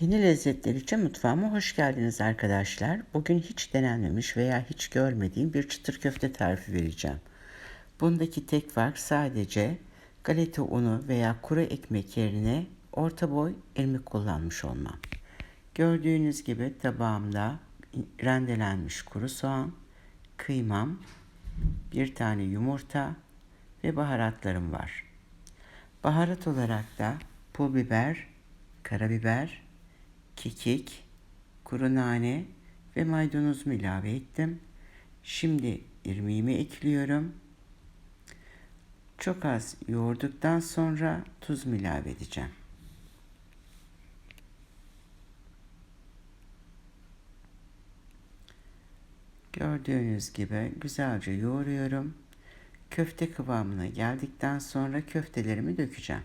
Yeni lezzetler için mutfağıma hoş geldiniz arkadaşlar. Bugün hiç denenmemiş veya hiç görmediğim bir çıtır köfte tarifi vereceğim. Bundaki tek fark sadece galeta unu veya kuru ekmek yerine orta boy irmik kullanmış olmam. Gördüğünüz gibi tabağımda rendelenmiş kuru soğan, kıymam, bir tane yumurta ve baharatlarım var. Baharat olarak da pul biber, karabiber, kekik, kuru nane ve maydanozumu ilave ettim. Şimdi irmiğimi ekliyorum. Çok az yoğurduktan sonra tuzumu ilave edeceğim. Gördüğünüz gibi güzelce yoğuruyorum. Köfte kıvamına geldikten sonra köftelerimi dökeceğim.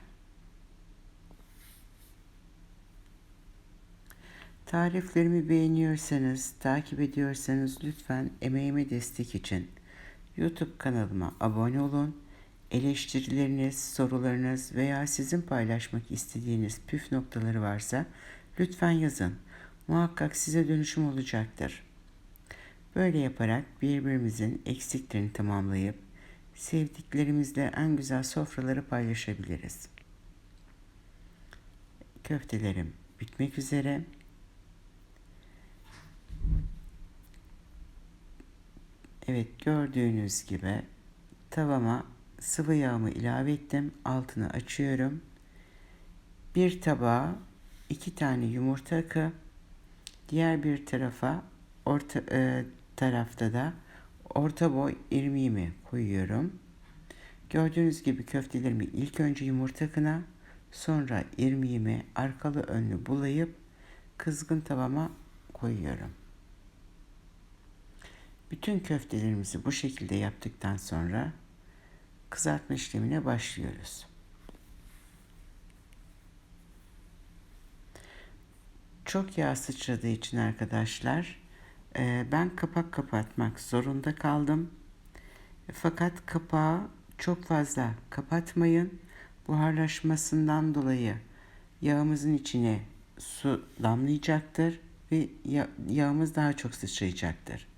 Tariflerimi beğeniyorsanız, takip ediyorsanız lütfen emeğime destek için YouTube kanalıma abone olun. Eleştirileriniz, sorularınız veya sizin paylaşmak istediğiniz püf noktaları varsa lütfen yazın. Muhakkak size dönüşüm olacaktır. Böyle yaparak birbirimizin eksiklerini tamamlayıp sevdiklerimizle en güzel sofraları paylaşabiliriz. Köftelerim bitmek üzere. Evet gördüğünüz gibi tavama sıvı yağımı ilave ettim. Altını açıyorum. Bir tabağa iki tane yumurta akı. Diğer bir tarafa orta e, tarafta da orta boy irmiğimi koyuyorum. Gördüğünüz gibi köftelerimi ilk önce yumurta akına sonra irmiğimi arkalı önlü bulayıp kızgın tavama koyuyorum. Bütün köftelerimizi bu şekilde yaptıktan sonra kızartma işlemine başlıyoruz. Çok yağ sıçradığı için arkadaşlar e, ben kapak kapatmak zorunda kaldım. Fakat kapağı çok fazla kapatmayın. Buharlaşmasından dolayı yağımızın içine su damlayacaktır ve yağımız daha çok sıçrayacaktır.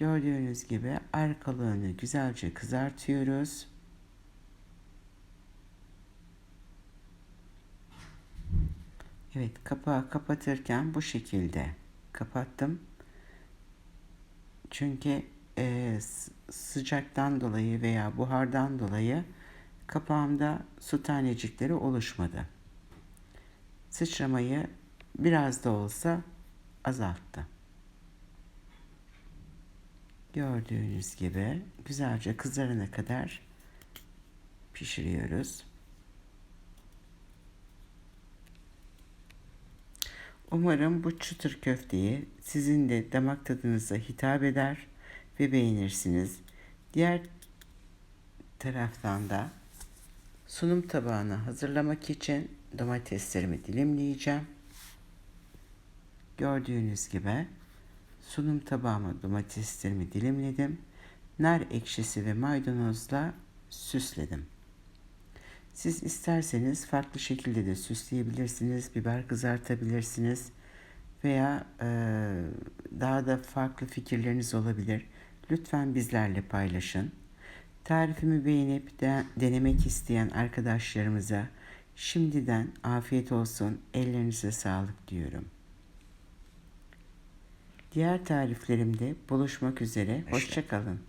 Gördüğünüz gibi arkalığını güzelce kızartıyoruz. Evet kapağı kapatırken bu şekilde kapattım. Çünkü e, sıcaktan dolayı veya buhardan dolayı kapağımda su tanecikleri oluşmadı. Sıçramayı biraz da olsa azalttı. Gördüğünüz gibi güzelce kızarana kadar pişiriyoruz. Umarım bu çıtır köfteyi sizin de damak tadınıza hitap eder ve beğenirsiniz. Diğer taraftan da sunum tabağını hazırlamak için domateslerimi dilimleyeceğim. Gördüğünüz gibi sunum tabağıma domateslerimi dilimledim. Nar ekşisi ve maydanozla süsledim. Siz isterseniz farklı şekilde de süsleyebilirsiniz. Biber kızartabilirsiniz. Veya e, daha da farklı fikirleriniz olabilir. Lütfen bizlerle paylaşın. Tarifimi beğenip de denemek isteyen arkadaşlarımıza şimdiden afiyet olsun, ellerinize sağlık diyorum. Diğer tariflerimde buluşmak üzere. Hoşçakalın.